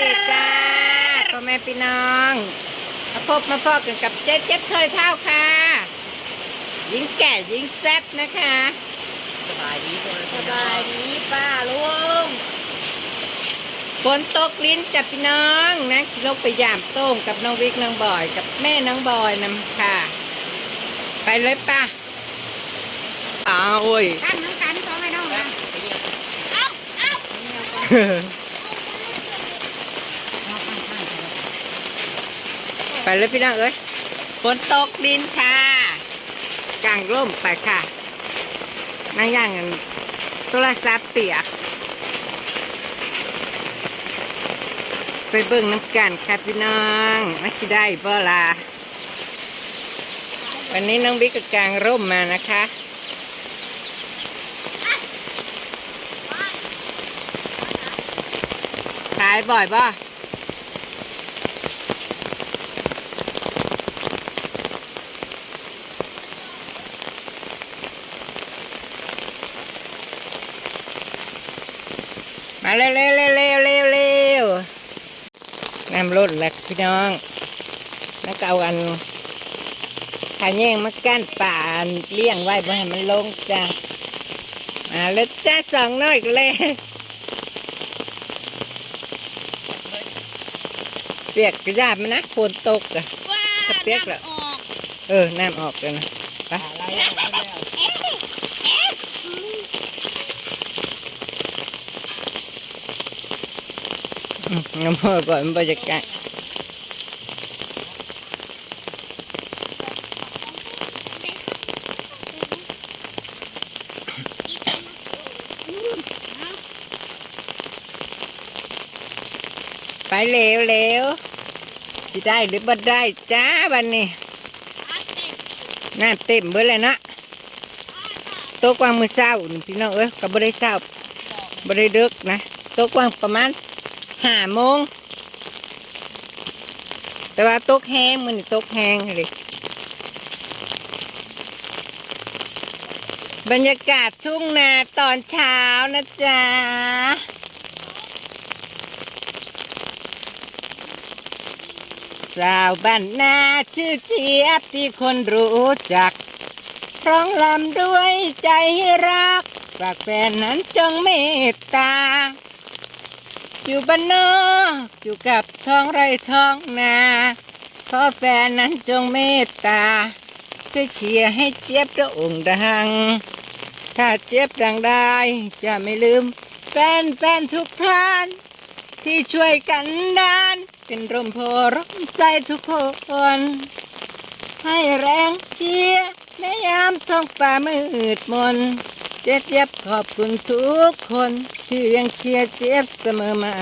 ดีจ้าพ่อแม่พี่น้อง มาพบมาพอกันกับเจ๊เจ๊เคยเท่าค่ะ ยิงแก่ยิงแซ่บนะคะ สบายดีตัวสบายดีป้าลุงฝนตกลิ้นจับพี่น้องนะขี่ลกไปยามโต้งกับน้องวิกน้องบอย กับแม่น้องบอยนำค่ะ ไปเลยป่ะอ้าวโอ้ย กันน้ำกันก็ไม่น้องนะไปเเลยพี่น้องเอ้ยฝนตกดินค่ะกลางร่มไปค่ะ นั่งย่างกันโทรศัพท์เปียก ไปเบิ่งน้ำกันค่ะพี่น้องนักสิได้บ่ล่ะวันนี้น้องบิ๊กก็กลางร่มมานะคะขายบ่อยป่ มาเร็วเร็วเร็วเร็วเร็วเร็วน้ำรถแล้วพี่น้อง แล้วก็เอาอันขาแยงมากั้นป่าเลี้ยงไว้บ่ให้มันลงจ้ะมาแล้วจ้าสองน้อยกันเลยเปียกกระยาบมันนะฝนตกอะว้าจะเปียกเหรอน้ำออกเออน้ำออกเลยนะไป น้ำมันก่อนมันบรรยากาศไปเร็วเร็วสิได้หรือบ่ได้จ้าวันนี้น้ำเต็มเบิดเลยนะโต๊ะกว้างมือเศร้าพี่น้องเอ้ยก็บ่ได้เศร้าบ่ได้ดึกนะโต๊ะกว้างประมาณ ห้าโมงแต่ว่าต๊ะแห้งมันต๊ะแห้งเลยบรรยากาศทุ่งนาตอนเช้านะจ๊ะสาวบ้านนาชื่อเจี๊ยบที่คนรู้จักร้องลำด้วยใจรักฝากแฟนนั้นจงเมตตา อยู่บ้านนอกอยู่กับท้องไร่ท้องนาขอแฟนนั้นจงเมตตา ช่วยเชียร์ให้เจี๊ยบโด่งดัง ถ้าเจี๊ยบดังได้ จะไม่ลืม แฟนแฟนทุกท่าน ที่ช่วยกันดาน เป็นร่มโพร่มใจทุกคน ให้แรงเชียร์แม่ยามท้องฟ้ามืดมน เจ็บเจ็บขอบคุณทุกคนที่ยังเชียร์เจ็บเสมอมา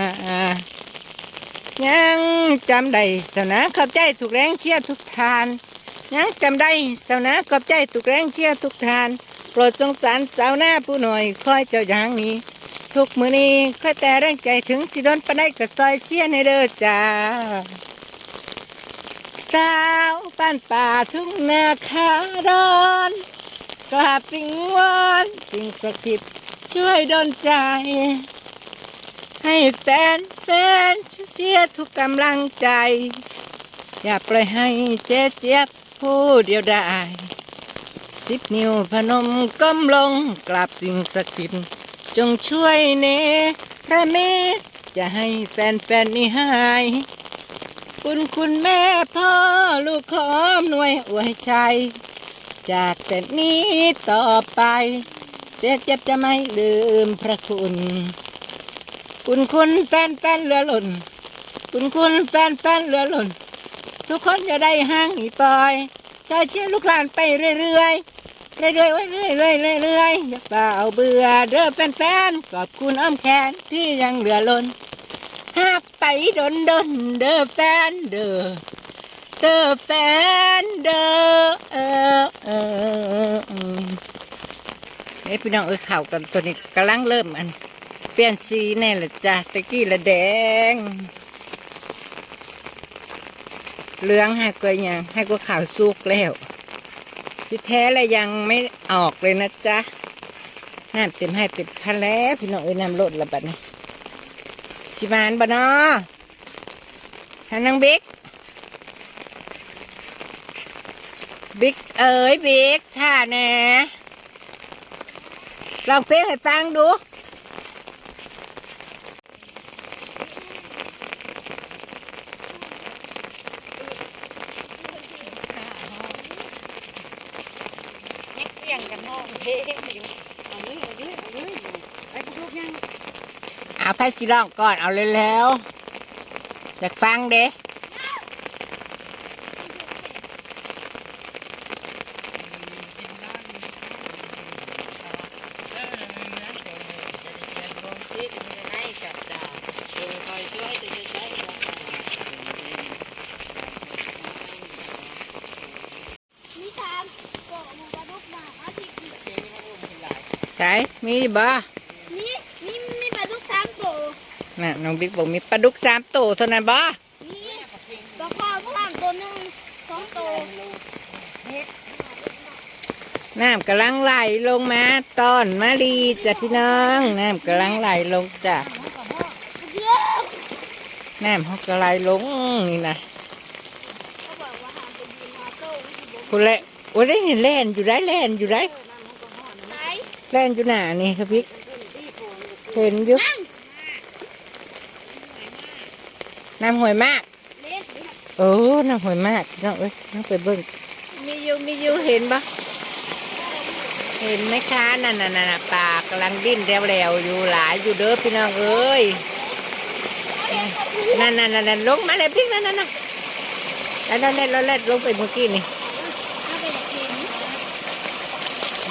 ยังจำได้สนะขอบใจทุกแรงเชียร์ทุกทาน ยังจำได้สนะขอบใจทุกแรงเชียร์ทุกทาน โปรดสงสารสาวหน้าผู้หน่อยคอยเจ้าอย่างนี้ ทุกมือนี้ค่อยแต่แรงใจถึงสิโดนปนได้ก็ซอยเชียร์ในเด้อจ้าสาวบ้านป่าทุ่งนาคาดอน กราบปิงวอนสิ่งศักดิ์สิทธิ์ช่วยดลใจ ให้แฟนแฟนเชียร์ทุกกำลังใจ อย่าปล่อยให้เจ๊เจี๊ยบผู้เดียวได้สิบนิ้วพนมก้มลงกราบสิ่งศักดิ์สิทธิ์จงช่วยเนพระเมตจะให้แฟนแฟนๆนี่หายคุณคุณแม่พ่อลูกขอมหน่วยอวยใจ จากแต่นี้ต่อไปเจ็บเจ็บจะไม่ลืมพระคุณ คุณคุณแฟนแฟนเหลือหล่น คุณคุณแฟนแฟนเหลือหล่น ทุกคนจะได้ห่างหนีปล่อยใจเชื่อลูกหลานไปเรื่อยๆเรื่อยๆเรื่อยๆเรื่อยๆเรื่อยๆอย่าเปล่าเบื่อเด้อแฟนๆขอบคุณอ้อมแขนที่ยังเหลือหล่นหากไปดนดนเด้อแฟนเด้อเด้อแฟนเด้อเออเออเออเอ้ย พี่น้องเอ้ยข่าวกันตัวนี้กำลังเริ่มอัน เปลี่ยนสีแน่ละจ้ะตะกี้ละแดง เหลืองให้กว่ายังให้กว่าขาวสุกแล้วที่แท้แล้วยังไม่ออกเลยนะจ๊ะน้ำเต็มให้เต็มคันแล้วพี่น้องเอ้ยน้ำลดละบัดนี้สิมานบ่นาะฮะนางบิ๊กบิ๊กเอ๋ยบิ๊กท่าแน่ ลองเพลงให้ฟังดูเกี่ยงกันห้องเฮ้อยู่เอาเลยเอาเลยเอาเลยไปพวกลูกยังเอาไพ่สิร้องก่อนเอาเลยแล้วอยากฟังเด้ มีทางโกะมันกระดุกมาอาทิตย์ ใช่ มีบ่นี่นี่มีปลาดุกสามโกะน่ะน้องบิ๊กบอกมีปลาดุกสามตัวเท่านั้นบ่มีปลาคอพลังตัวหนึ่งสองตัวน้ำกำลังไหลลงมาตอนมารีจ้ะพี่น้องน้ำกำลังไหลลงจ้ะเยอะน้ำเขาก็ไหลลงนี่นะเขาบอกว่าหามไปยืนหาโต้ที่บคุณเละโอ้ได้เห็นแล่นอยู่ได้แล่นอยู่ได้ไหน แล่นอยู่หน้านี่ครับพี่เห็นอยู่น้ำห่วยมากเล่นเออน้ำห่วยมากน้องเอ้ยน้องไปเบิ่งมีอยู่มีอยู่เห็นปะเห็นไหมคะนั่นน่ะน่ะน่ะปลากำลังดิ้นแร็วๆอยู่หลายอยู่เด้อพี่น้องเอ้ยนั่นนั่นนั่นนั่นลงมาเลยพี่นั่นนั่นนั่นแล้วนั่นนั่นเราเล็ดลงไปเมื่อกี้นี่ เอาไปเห็น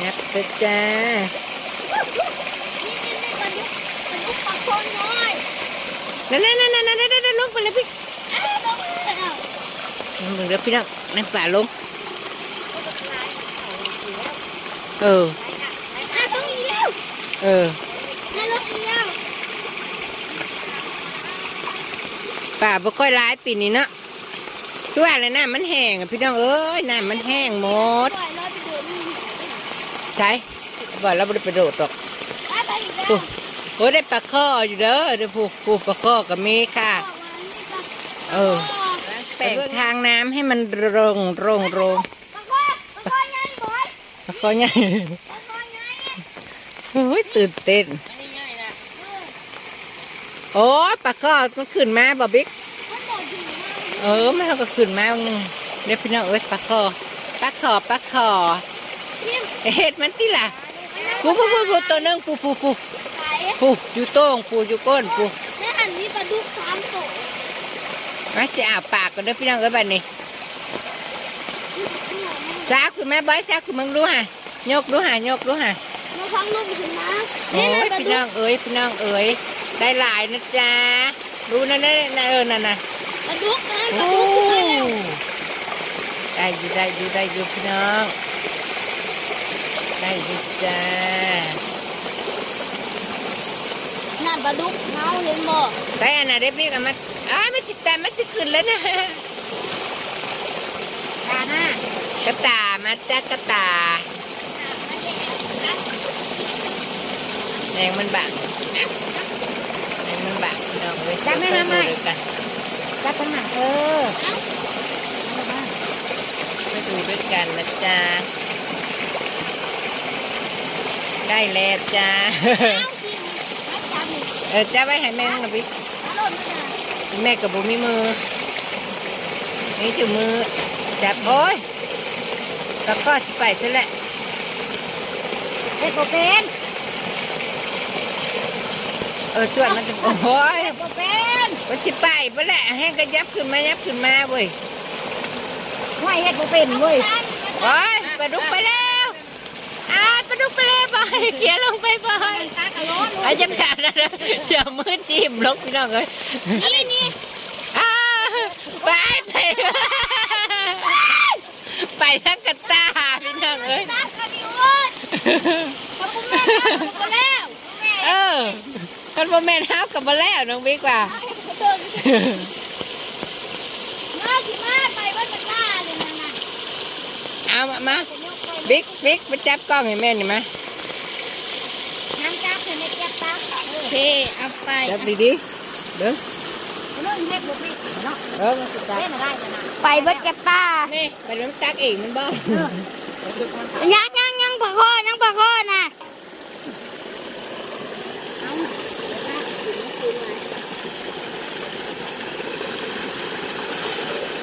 นับเถอะจ้านี่เป็นในปลาดุกปลาดุกปลาโคนน้อยนั่นนั่นนั่นนั่นนั่นนั่นลงไปเลยพี่อ้าวลงแล้วนั่นมึงเด้อพี่น้องนั่นป่าลงเอออ้าวต้องอีกแล้วเออนั่นลงอีกแล้วป่าบ่ค่อยร้ายปีนี้เนาะคือว่าอะไรน้ำมันแห้งอะพี่น้องเอ้ยน้ำมันแห้งหมด ปล่อยรถไปเดินนี่ ใช่บ่เราไม่ได้ไปโดดหรอกไปไปอีกแล้วโอ้โหได้ปลาข้ออยู่เด้อเด้อผู้ผู้ปลาข้อก็มีค่ะ เออแบ่งทางน้ำให้มันโรงโรงโรงปลาคอปลาคอใหญ่บอยปลาข้อใหญ่ปลาคอใหญ่โอ้ยตื่นเต้นโอ้ยปลาข้อมันขึ้นมาบ่บิ๊กมันบอกอยู่นะเออมันก็ขึ้นมาบางนึงเดี๋ยวพี่น้องเอ้ยปลาข้อปลาข้อปลาข้อยิ้ม เห็ดมันที่ล่ะปูปูปูปูตัวหนึงปูปูปูไหนปูอยู่โต้งปูอยู่ก้นปูแม่หันมีปลาดุกสามตัวมาจะอาปากกันเด้อพี่น้องเอ้ยบัดนี้จ้าขึ้นมาบ่อยจ้าขึ้นมึงดูฮะยกดูฮะยกดูฮะมาฟังลูกถึงนะโอ้ยพี่น้องเอ้ยพี่น้องเอ้ยได้หลายนะจ๊ะดูนั่นนั่นนั่นเออนั่นน่ะปลาดุกนะปลาโอ้ดุกขึ้นมาแล้วได้อยู่ได้อยู่ได้อยู่พี่น้อง ได้อยู่จ้านั่นปลาดุกเฮาเห็นบ่ได้อันน่ะได้พี่กันมาอ้ายมันจิตแต่มันจะขึ้นแล้วนะตาหน้ากระตามาจ้ากระตาแดงมันบังแดงมันบังพี่น้องเอ้ยจับไม่ไม่กันจับทางหนังเออไปดูด้วยกันนะจ๊ะ ได้แล้วจ้าเอากินไม่จับนี่เออจ้าไว้ให้แม่นะพี่เอาลงมาแม่กับบุมีมือ นี่จุมือจับโอ้ยแล้วก็จะไปซะแหละเฮ็ดบ่เป็นเออส่วนมันจะโอ้ยเฮ็ดบ่เป็นมันจะไปไปแหละแห้งก็ยับขึ้นมายับขึ้นมาเว้ยไม่เฮ็ดบ่เป็นเว้ยโอ้ยปลาดุกไปแล้วอ้าวป ลาดุกไปแล้วไปเขียนลงไปไปตากะร้อนไอ้จะแบบนั้นนะอย่ามือจิ้มลงพี่น้องเอ้ยนี่นี่อ้าวไปไปไปทั้งกระตาพี่น้องเอ้ยตากะดิโอ้ยขอบคุณแม่นะขอบคุณแล้วเออกันบ่แม่นเฮากับบ่แล้วน้องบิ๊กว่าเดินมาสิมาไปว่าจะกล้าเลยนะนะเอามามาจะยกไป บิ๊กบิ๊กมาจับกล้องให้แม่นี่มาน้ำจับเห็นในแก้วตาเออเทเอาไปจับดีๆเด้อมเรื่องเฮ็ดบ่พี่เนาะเออมันสิตักเล่นอะไรกันนะไปเบิดกระตานี่ไปน้ำตักเองมันบ่ยังยังยังปลาข้อยังปลาข้อนะ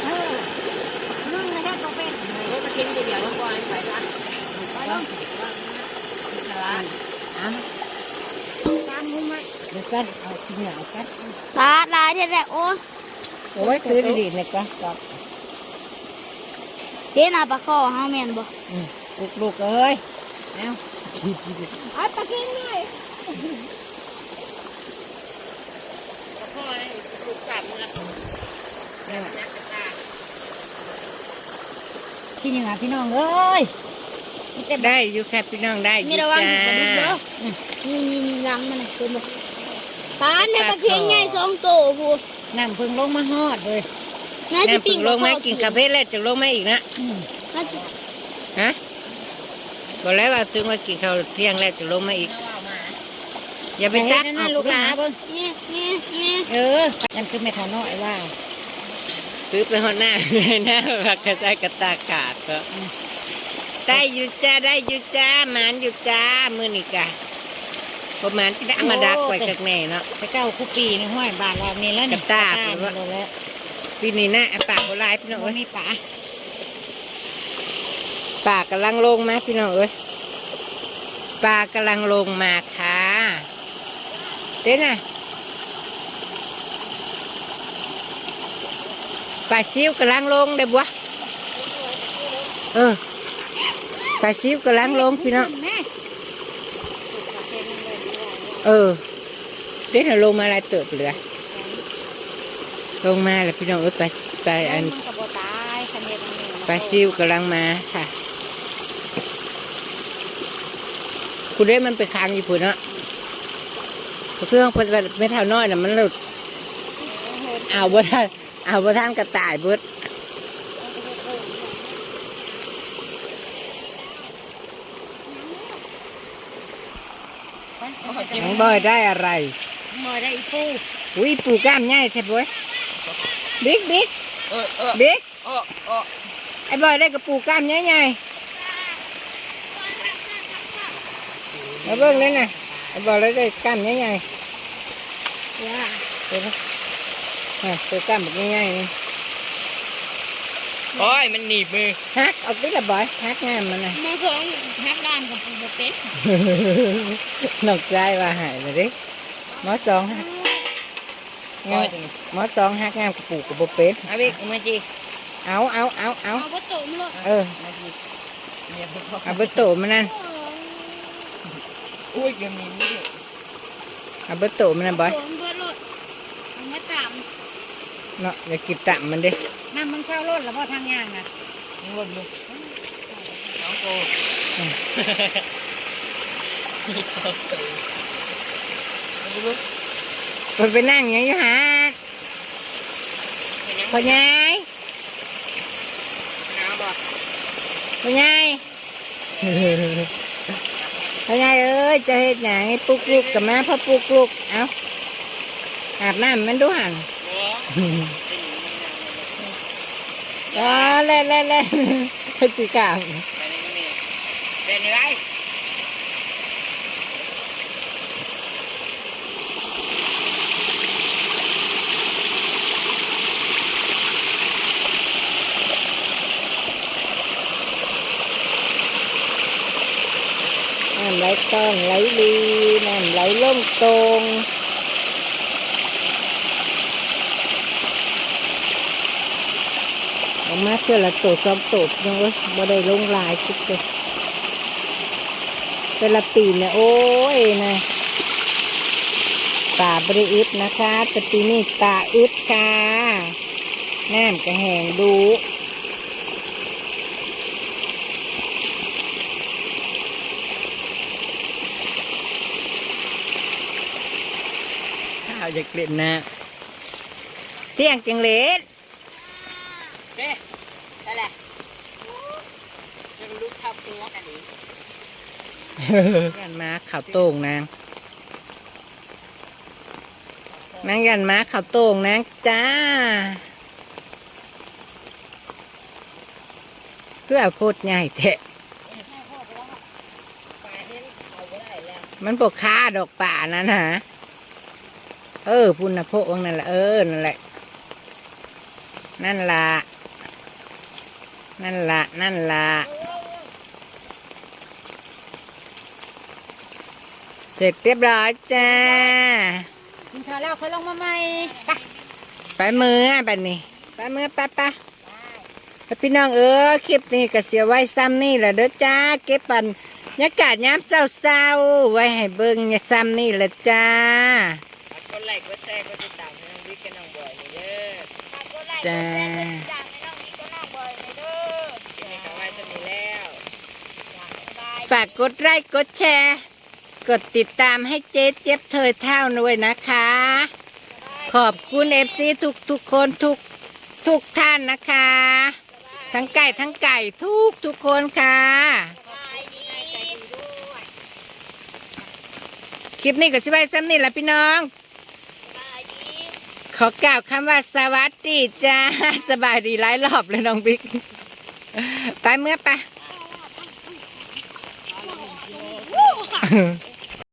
เออเรื่องเฮ็ดบ่เป็น รถมาทิ้งทีเดียวแล้วปล่อยไปซะ กันเอาเหนียวกันตาลายแท้ๆโอ้โอ้ยคือดีๆนะกะกับเห็นหน้าปลาข้อเฮาแม่นบ่ลูกๆเอ้ยเอาเอาปลาเค็งหน่อยพ่อเลยลูกสามมือนักกระตากินยังไงพี่น้องเอ้ย ได้อยู่ค่ะพี่น้องได้อมียู่ระวังจ้าปลาดุกเด้อนี่นี่นี่หลังมันน่ะเป็นบ่ตาลแม่ปลาเค็งใหญ่สองโตพูน้ำเพิ่งลงมาฮอดเลยน่าสิน้ำปิ้พึ่งงลงมาปลข้อกินกาแฟแล้วจะลงมาอีกนะน่าสิฮะบอกแล้วว่าถึงว่ากินข้าวเที่ยงแล้วจะลงมาอีกเอามาอย่าไปไปตัตักกนั่นลูกหลาเบิ่งเนี่ยเนี่ยเนี่ยเออยันคือแม่ทาน้อยว่าซื้อไปหอดหน้าหน้าผักกระจายกระตาขาดก็ ได้อยู่จ้าได้อยู่จ้าหมานอยู่จ้ามือนี่กะประมาณที่ได้มาดักไว้จากแน่เนาะไปเก้าคุปปีในห้อยบาทเรานี่แล้วนี่กระตากกระตากแล้วปีนี้นะปากโบราณพี่น้องโอ้เอ้ยมีปลาปากกำลังลงมาพี่น้องเอ้ยปากกำลังลงมาค่ะเด้น่ะปลาซิวกำลังลงเด้บัวเออ ปลาซิวกำลังลงพี่น้องเออเด็ดลงมาลายเติบเหลือลงมาแล้วพี่น้องเอ้ยปลาปลาอันปลาซิวกำลังมาค่ะคุณได้มันไปค้างอยู่พุ่นเนาะเครื่องพิ่นว่าไม่เท่าน้อยน่ะมันหลุดเอาบ่ทันเอาบ่ทันกระต่ายเบิด น้องบอยได้อะไรบ่ได้อีปูอุ้ยปูกล้ามใหญ่แท้บอยบิ๊กบิ๊กเออเออบิ๊กเออเออไอ้บอยได้กระปูกล้ามใหญ่ใหญ่มาเบิ่งเลยนะไอ้บอยได้กล้ามใหญ่ใหญ่ว้าเดี๋ยวนะอะตัวกล้ามแบบใหญ่ๆนี่ โอ้ยมันหนีบมือฮักเอาติละบอยฮักงามมันนะหมอสองฮักด้านกับปูบ่เป็ดนอกใจว่าหายเลยดิหมอสองฮักงามหมอสองฮักงามกระปูกระโบเป็ดเอาบิ๊กเอามาจีเอาเอาเอาเอาเอาบ่โตมโลดเออมาจีเนี่ยพวกเอาเบอร์โตมันนั่นอุ้ยยังมีนี่เอาเบอร์โตมันนั่นบอยโตมเบิดโลดเอามาตาม เนาะอย่ากินตับมันเด้น้ำมันเข้ารถแล้วบ่ทางย่างน่ะยังวนอยู่น้องโตมันไปนั่งอย่างนี้ฮะพ่อใหญ่น้ำบ่พ่อใหญ่พ่อใหญ่เอ้ยจะเฮ็ดหยังให้ปลุกลูกกับมาพ่อปลุกลูกเอาอาบน้ำมันดูหันอ๋ อเล่นเล่นเล่นพฤติกรรม เอนไหลลีน้ำไหลล่มตรงอกมาเพื่อละโตสองโตยังเว้ยบ่ได้ลงลายทุกเลยแต่ละปีเนี่ยโอ้ยนะป่าบริอึดนะคะแต่ปีนี้ป่าอึดค่ะน้ำกระแหงดูข้าวอยากเล่นนะเที่ยงจังเล็ด เด้ได้แหละจะรู้ทับหัวกันอีก กันมาข่าวโต่งนาง นางยันม้าเขาวโต่งนะจ้าเพื่อพูดใหญ่เถอะปลาเห็นเอาบ่ได้แล้วมันปกค่าดอกป่านั่นฮะเออพุ่นนะพวกนั่นแหละเออนั่นแหละนั่นละนั่นละนั่นละ เสร็จเรียบร้อยจ้า กินข้าวแล้วค่อยลงมาใหม่ไปมืออะบัดนี้ ไปมือปะปะไปพี่น้องเออคลิปนี้ก็เสียไว้ซ้ำนี่แหละเด้อจ้า เก็บปันบรรยากาศยามเศร้าๆไว้ให้เบิ่งเนี่ยซ้ำนี่แหละจ้าฝากกดไลค์กดแชร์กดติดตามให้น้องวิกกับน้องบอยนี่เด้อจ้าจ้าไม่ต้องนี่ก็น่าบ่อยเลยเด้อคลิปนี้ก็ไว้สำนี้แล้วฝากกดไลค์กดแชร์ กดติดตามให้เจ๊เจ็บเธอเท่าด้วยนะคะ ขอบคุณเอฟซีทุกทุกคนทุกทุกท่านนะคะ ทั้งไก่ทั้งไก่ทุกทุกคนค่ะ คลิปนี้ก็สิไว้ซ้ำนี่แหละพี่น้อง ขอกล่าวคำว่าสวัสดีจ้าสบายดีหลายรอบเลยน้องบิ๊กไปเมื่อไปะ